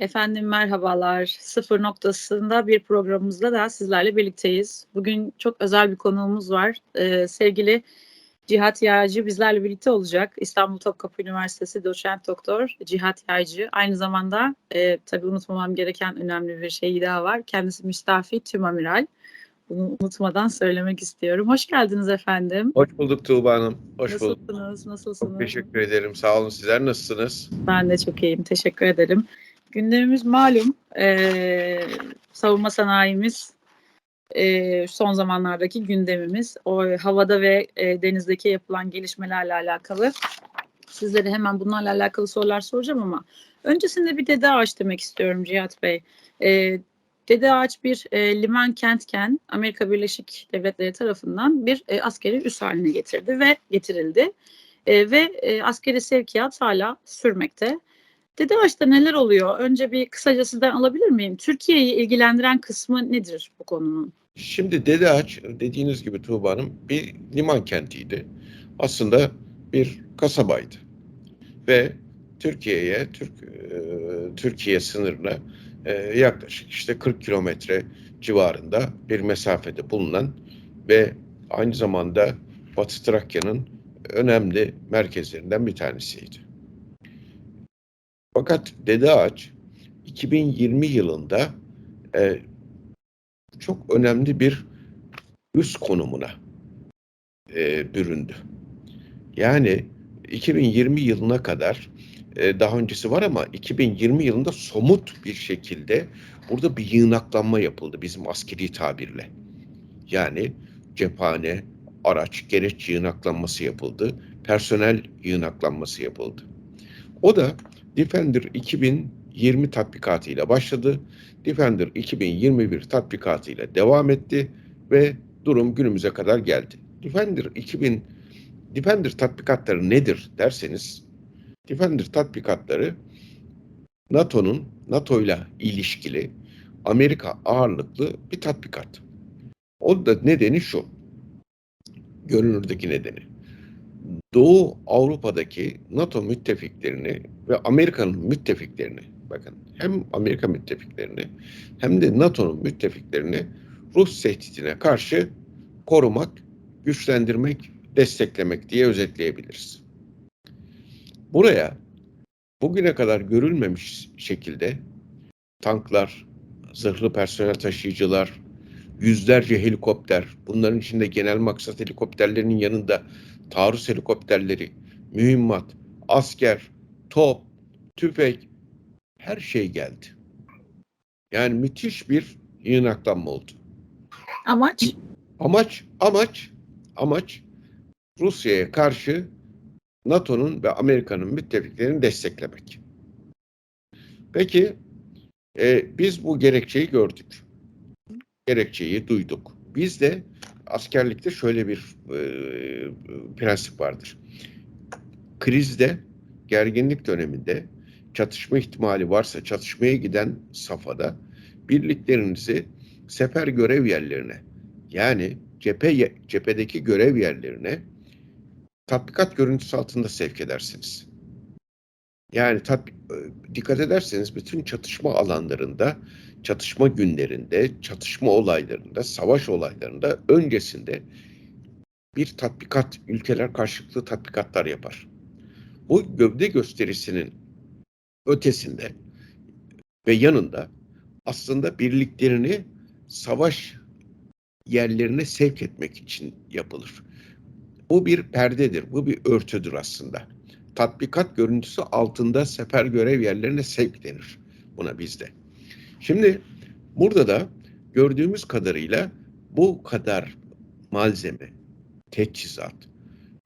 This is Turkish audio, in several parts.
Efendim merhabalar. Sıfır noktasında bir programımızda da sizlerle birlikteyiz. Bugün çok özel bir konuğumuz var. Ee, sevgili Cihat Yaycı bizlerle birlikte olacak. İstanbul Topkapı Üniversitesi doçent doktor Cihat Yaycı. Aynı zamanda e, tabii unutmamam gereken önemli bir şey daha var. Kendisi müstafi tüm amiral. Bunu unutmadan söylemek istiyorum. Hoş geldiniz efendim. Hoş bulduk Tuğba Hanım. Hoş bulduk. Nasılsınız? Nasılsınız? Çok teşekkür ederim. Sağ olun. Sizler nasılsınız? Ben de çok iyiyim. Teşekkür ederim. Gündemimiz malum. Ee, savunma sanayimiz e, son zamanlardaki gündemimiz. O havada ve e, denizdeki yapılan gelişmelerle alakalı. Sizlere hemen bunlarla alakalı sorular soracağım ama öncesinde bir Dede Ağaç demek istiyorum Cihat Bey. E, Dede Ağaç bir e, liman kentken Amerika Birleşik Devletleri tarafından bir e, askeri üs haline getirdi ve getirildi. E, ve e, askeri sevkiyat hala sürmekte. Dede Ağaç'ta neler oluyor? Önce bir kısaca sizden alabilir miyim? Türkiye'yi ilgilendiren kısmı nedir bu konunun? Şimdi Dede Ağaç dediğiniz gibi Tuğba Hanım bir liman kentiydi. Aslında bir kasabaydı. Ve Türkiye'ye, Türk, e, Türkiye sınırına e, yaklaşık işte 40 kilometre civarında bir mesafede bulunan ve aynı zamanda Batı Trakya'nın önemli merkezlerinden bir tanesiydi. Fakat Dede Ağaç 2020 yılında e, çok önemli bir üst konumuna e, büründü. Yani 2020 yılına kadar e, daha öncesi var ama 2020 yılında somut bir şekilde burada bir yığınaklanma yapıldı bizim askeri tabirle. Yani cephane, araç, gereç yığınaklanması yapıldı. Personel yığınaklanması yapıldı. O da Defender 2020 tatbikatıyla başladı. Defender 2021 tatbikatıyla devam etti ve durum günümüze kadar geldi. Defender 2000 Defender tatbikatları nedir derseniz Defender tatbikatları NATO'nun NATO ile ilişkili Amerika ağırlıklı bir tatbikat. O da nedeni şu. Görünürdeki nedeni. Doğu Avrupa'daki NATO müttefiklerini ve Amerika'nın müttefiklerini bakın hem Amerika müttefiklerini hem de NATO'nun müttefiklerini Rus tehditine karşı korumak, güçlendirmek, desteklemek diye özetleyebiliriz. Buraya bugüne kadar görülmemiş şekilde tanklar, zırhlı personel taşıyıcılar, yüzlerce helikopter, bunların içinde genel maksat helikopterlerinin yanında taarruz helikopterleri, mühimmat, asker, top, tüfek, her şey geldi. Yani müthiş bir yığınaklanma oldu. Amaç? Amaç, amaç, amaç Rusya'ya karşı NATO'nun ve Amerika'nın müttefiklerini desteklemek. Peki e, biz bu gerekçeyi gördük. Gerekçeyi duyduk. Biz de askerlikte şöyle bir e, prensip vardır. Krizde, gerginlik döneminde çatışma ihtimali varsa çatışmaya giden safhada birliklerinizi sefer görev yerlerine yani cephe cephedeki görev yerlerine tatbikat görüntüsü altında sevk edersiniz. Yani tat, dikkat ederseniz bütün çatışma alanlarında, çatışma günlerinde, çatışma olaylarında, savaş olaylarında öncesinde bir tatbikat, ülkeler karşılıklı tatbikatlar yapar. Bu gövde gösterisinin ötesinde ve yanında aslında birliklerini savaş yerlerine sevk etmek için yapılır. Bu bir perdedir, bu bir örtüdür aslında. Tatbikat görüntüsü altında sefer görev yerlerine sevk denir buna bizde. Şimdi burada da gördüğümüz kadarıyla bu kadar malzeme, teçhizat,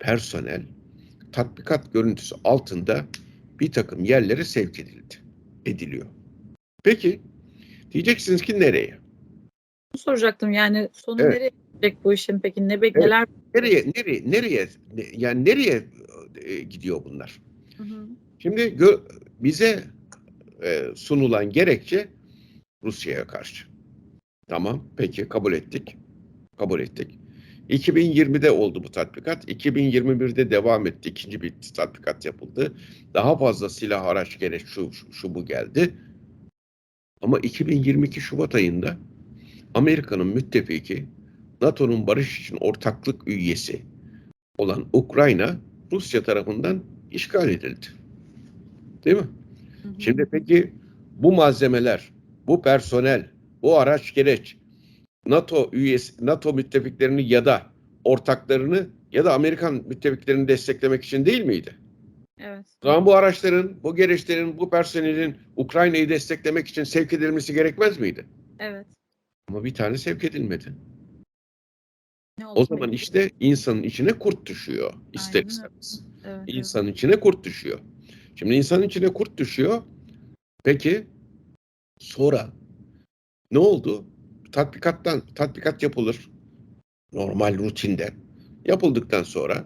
personel tatbikat görüntüsü altında bir takım yerlere sevk edildi, ediliyor. Peki diyeceksiniz ki nereye? Soracaktım yani sonu Evet. nereye gidecek bu işin peki? Ne bek neler? Nereye, nereye, nereye, ne- yani nereye e, gidiyor bunlar? Hı hı. Şimdi bize e, sunulan gerekçe Rusya'ya karşı. Tamam, peki kabul ettik. Kabul ettik. 2020'de oldu bu tatbikat. 2021'de devam etti. İkinci bir tatbikat yapıldı. Daha fazla silah, araç, gereç, şu, şu, şu bu geldi. Ama 2022 Şubat ayında Amerika'nın müttefiki, NATO'nun barış için ortaklık üyesi olan Ukrayna Rusya tarafından işgal edildi. Değil mi? Hı hı. Şimdi peki bu malzemeler, bu personel, bu araç gereç NATO üyesi, NATO müttefiklerini ya da ortaklarını ya da Amerikan müttefiklerini desteklemek için değil miydi? Evet. Zaman bu araçların, bu gereçlerin, bu personelin Ukrayna'yı desteklemek için sevk edilmesi gerekmez miydi? Evet. Ama bir tane sevk edilmedi. Ne oldu O zaman peki? işte insanın içine kurt düşüyor ister Aynen istemez. Evet, evet. İnsanın içine kurt düşüyor. Şimdi insanın içine kurt düşüyor. Peki sonra ne oldu? Tatbikattan tatbikat yapılır. Normal rutinde. Yapıldıktan sonra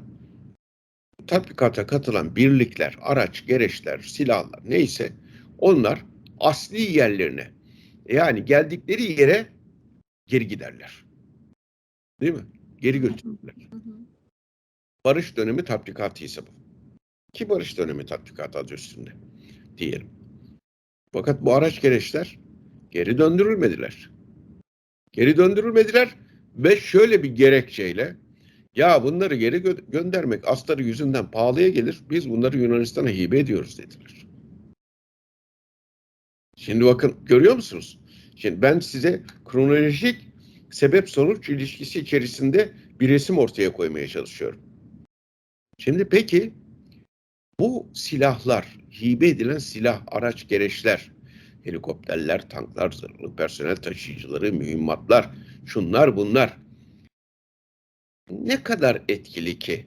tatbikata katılan birlikler, araç, gereçler, silahlar neyse onlar asli yerlerine yani geldikleri yere geri giderler. Değil mi? Geri götürürler. Barış dönemi tatbikatı ise bu. Ki barış dönemi tatbikatı adı üstünde diyelim. Fakat bu araç gereçler geri döndürülmediler. Geri döndürülmediler ve şöyle bir gerekçeyle ya bunları geri gö- göndermek astarı yüzünden pahalıya gelir. Biz bunları Yunanistan'a hibe ediyoruz dediler. Şimdi bakın görüyor musunuz? Şimdi ben size kronolojik sebep sonuç ilişkisi içerisinde bir resim ortaya koymaya çalışıyorum. Şimdi peki bu silahlar, hibe edilen silah, araç, gereçler, helikopterler, tanklar, zırhlı personel taşıyıcıları, mühimmatlar, şunlar bunlar ne kadar etkili ki?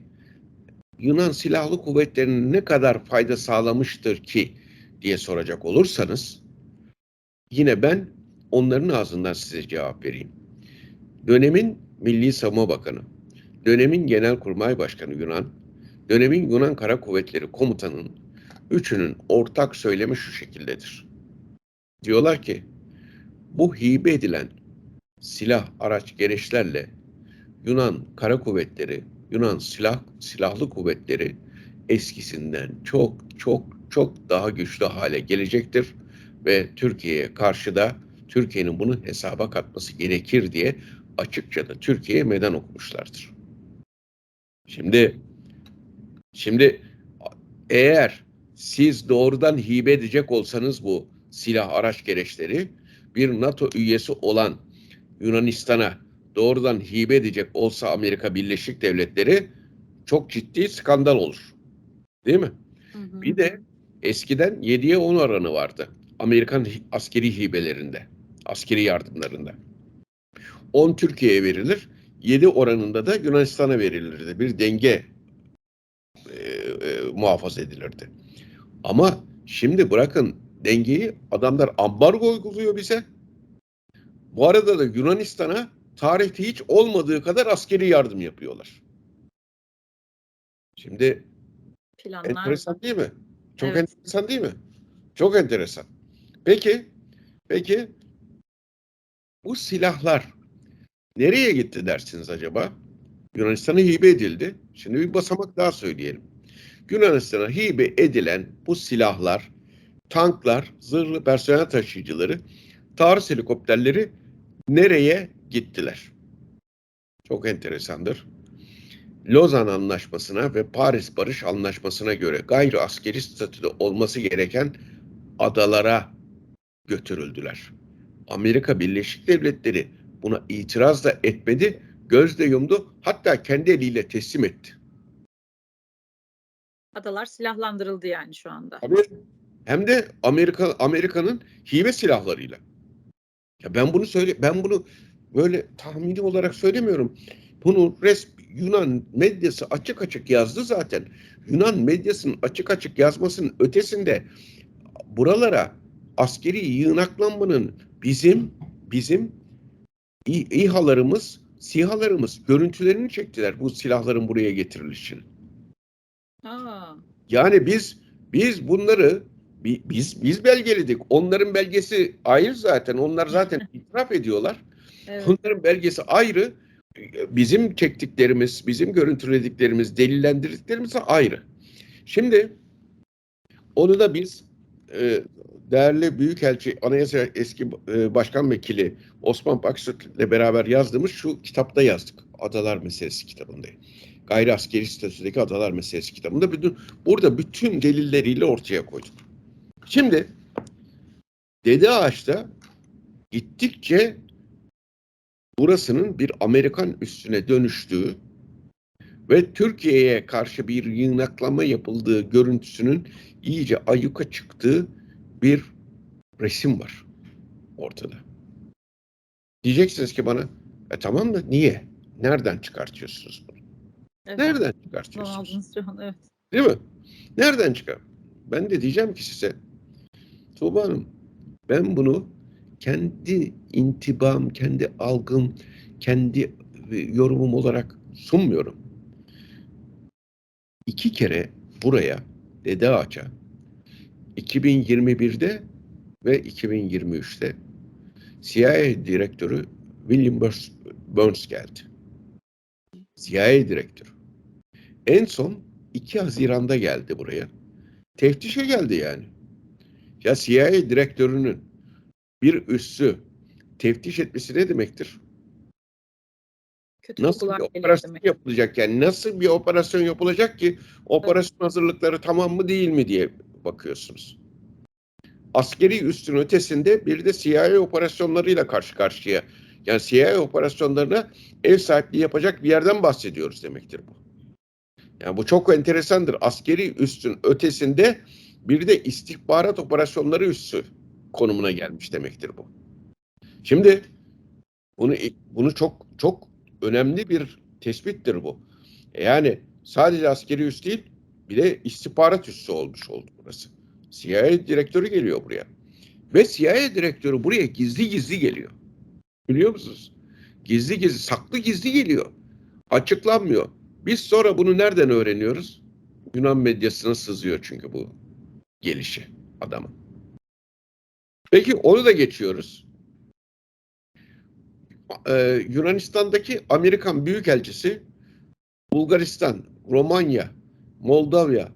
Yunan Silahlı Kuvvetleri'ne ne kadar fayda sağlamıştır ki diye soracak olursanız yine ben onların ağzından size cevap vereyim. Dönemin Milli Savunma Bakanı, dönemin Genelkurmay Başkanı Yunan, dönemin Yunan Kara Kuvvetleri Komutanı'nın üçünün ortak söylemi şu şekildedir. Diyorlar ki bu hibe edilen silah, araç, gereçlerle Yunan Kara Kuvvetleri, Yunan silah silahlı kuvvetleri eskisinden çok çok çok daha güçlü hale gelecektir ve Türkiye'ye karşı da Türkiye'nin bunu hesaba katması gerekir diye açıkça da Türkiye'ye meydan okumuşlardır. Şimdi şimdi eğer siz doğrudan hibe edecek olsanız bu silah araç gereçleri bir NATO üyesi olan Yunanistan'a doğrudan hibe edecek olsa Amerika Birleşik Devletleri çok ciddi skandal olur. Değil mi? Hı hı. Bir de eskiden 7'ye 10 oranı vardı. Amerikan askeri hibelerinde, askeri yardımlarında. 10 Türkiye'ye verilir, 7 oranında da Yunanistan'a verilirdi. Bir denge muhafaza edilirdi. Ama şimdi bırakın dengeyi adamlar ambargo uyguluyor bize. Bu arada da Yunanistan'a tarihte hiç olmadığı kadar askeri yardım yapıyorlar. Şimdi Planlar. enteresan değil mi? Çok Evet. enteresan değil mi? Çok enteresan. Peki, peki bu silahlar nereye gitti dersiniz acaba? Yunanistan'a hibe edildi. Şimdi bir basamak daha söyleyelim. Yunanistan'a hibe edilen bu silahlar, tanklar, zırhlı personel taşıyıcıları, taarruz helikopterleri nereye gittiler? Çok enteresandır. Lozan Anlaşması'na ve Paris Barış Anlaşması'na göre gayri askeri statüde olması gereken adalara götürüldüler. Amerika Birleşik Devletleri buna itiraz da etmedi, gözde yumdu, hatta kendi eliyle teslim etti. Adalar silahlandırıldı yani şu anda. Tabii. Hem de Amerika Amerika'nın hibe silahlarıyla. Ya ben bunu söyle ben bunu böyle tahmini olarak söylemiyorum. Bunu res Yunan medyası açık açık yazdı zaten. Yunan medyasının açık açık yazmasının ötesinde buralara askeri yığınaklanmanın bizim bizim İHA'larımız, SİHA'larımız görüntülerini çektiler bu silahların buraya getirilişini. Aa, Yani biz biz bunları bi- biz biz belgeledik. Onların belgesi ayrı zaten. Onlar zaten itiraf ediyorlar. evet. Onların belgesi ayrı. Bizim çektiklerimiz, bizim görüntülediklerimiz, delillendirdiklerimiz de ayrı. Şimdi onu da biz e, değerli Büyükelçi, Anayasa eski e, Başkan Vekili Osman Baksut ile beraber yazdığımız şu kitapta yazdık. Adalar Meselesi kitabında. Gayri askeri statüdeki Adalar Meselesi kitabında bütün, burada bütün delilleriyle ortaya koyduk. Şimdi Dede Ağaç'ta gittikçe burasının bir Amerikan üstüne dönüştüğü ve Türkiye'ye karşı bir yığınaklama yapıldığı görüntüsünün iyice ayyuka çıktığı bir resim var ortada. Diyeceksiniz ki bana, e tamam da niye? Nereden çıkartıyorsunuz bunu? Evet. Nereden çıkartıyorsunuz? şu an evet. Değil mi? Nereden çıkar? Ben de diyeceğim ki size, Tuğba Hanım, ben bunu kendi intibam, kendi algım, kendi e, yorumum olarak sunmuyorum. İki kere buraya, Dede Ağaç'a, 2021'de ve 2023'te CIA direktörü William Burns, Burns geldi. CIA direktörü. En son 2 Haziran'da geldi buraya. Teftişe geldi yani. Ya CIA direktörünün bir üssü teftiş etmesi ne demektir? Kötü Nasıl bir operasyon demek. yapılacak yani? Nasıl bir operasyon yapılacak ki operasyon hazırlıkları tamam mı değil mi diye bakıyorsunuz. Askeri üstün ötesinde bir de CIA operasyonlarıyla karşı karşıya. Yani CIA operasyonlarına ev sahipliği yapacak bir yerden bahsediyoruz demektir bu. Yani bu çok enteresandır. Askeri üstün ötesinde bir de istihbarat operasyonları üssü konumuna gelmiş demektir bu. Şimdi bunu bunu çok çok önemli bir tespittir bu. Yani sadece askeri üs değil, bir de istihbarat üssü olmuş oldu burası. CIA direktörü geliyor buraya. Ve CIA direktörü buraya gizli gizli geliyor. Biliyor musunuz? Gizli gizli, saklı gizli geliyor. Açıklanmıyor. Biz sonra bunu nereden öğreniyoruz? Yunan medyasına sızıyor çünkü bu gelişi adamın. Peki onu da geçiyoruz. Ee, Yunanistan'daki Amerikan Büyükelçisi Bulgaristan, Romanya, Moldova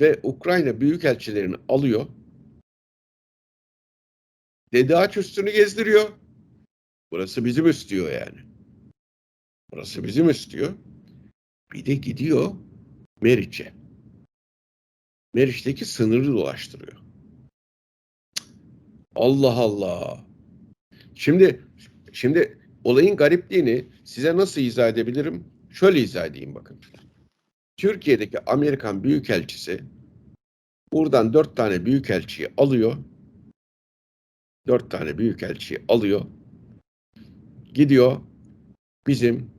ve Ukrayna büyükelçilerini alıyor. Dede Ağaç üstünü gezdiriyor. Burası bizim istiyor yani. Burası bizim istiyor. Bir de gidiyor Meriç'e. Meriç'teki sınırı dolaştırıyor. Allah Allah. Şimdi şimdi olayın garipliğini size nasıl izah edebilirim? Şöyle izah edeyim bakın. Türkiye'deki Amerikan Büyükelçisi buradan dört tane büyükelçiyi alıyor. Dört tane büyükelçiyi alıyor. Gidiyor bizim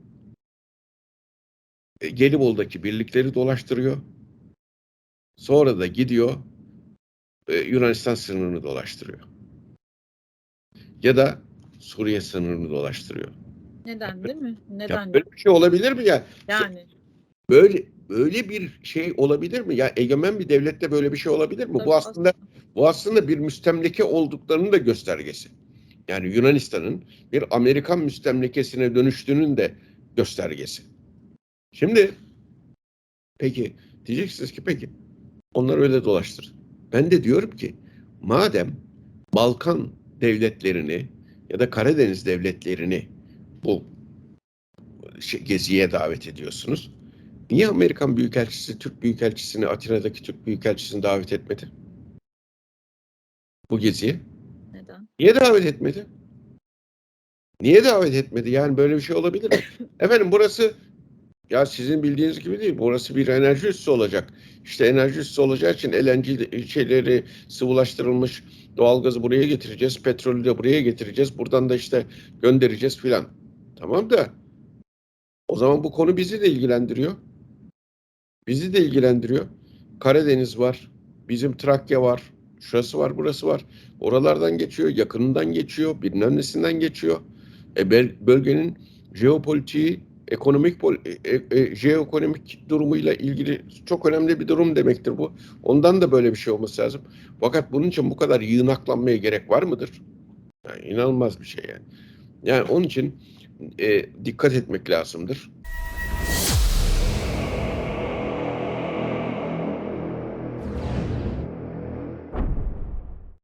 Gelibolu'daki birlikleri dolaştırıyor. Sonra da gidiyor e, Yunanistan sınırını dolaştırıyor. Ya da Suriye sınırını dolaştırıyor. Neden değil mi? Ya Neden? böyle bir şey olabilir mi ya? Yani Böyle böyle bir şey olabilir mi? Ya egemen bir devlette böyle bir şey olabilir mi? Tabii, Bu aslında bu aslında bir müstemleke olduklarının da göstergesi. Yani Yunanistan'ın bir Amerikan müstemlekesine dönüştüğünün de göstergesi. Şimdi peki diyeceksiniz ki peki onlar öyle dolaştır. Ben de diyorum ki madem Balkan devletlerini ya da Karadeniz devletlerini bu şey, geziye davet ediyorsunuz. Niye Amerikan Büyükelçisi Türk Büyükelçisini Atina'daki Türk Büyükelçisini davet etmedi? Bu geziye. neden? Niye davet etmedi? Niye davet etmedi? Yani böyle bir şey olabilir mi? Efendim burası ya sizin bildiğiniz gibi değil. Burası bir enerji üssü olacak. İşte enerji üssü olacağı için LNG şeyleri sıvılaştırılmış doğalgazı buraya getireceğiz. Petrolü de buraya getireceğiz. Buradan da işte göndereceğiz filan. Tamam da o zaman bu konu bizi de ilgilendiriyor. Bizi de ilgilendiriyor. Karadeniz var. Bizim Trakya var. Şurası var, burası var. Oralardan geçiyor, yakınından geçiyor, bilmem nesinden geçiyor. E, bölgenin jeopolitiği, ekonomik pol- e, e, jeoekonomik durumuyla ilgili çok önemli bir durum demektir bu. Ondan da böyle bir şey olması lazım. Fakat bunun için bu kadar yığınaklanmaya gerek var mıdır? Yani inanılmaz bir şey yani. Yani onun için e, dikkat etmek lazımdır.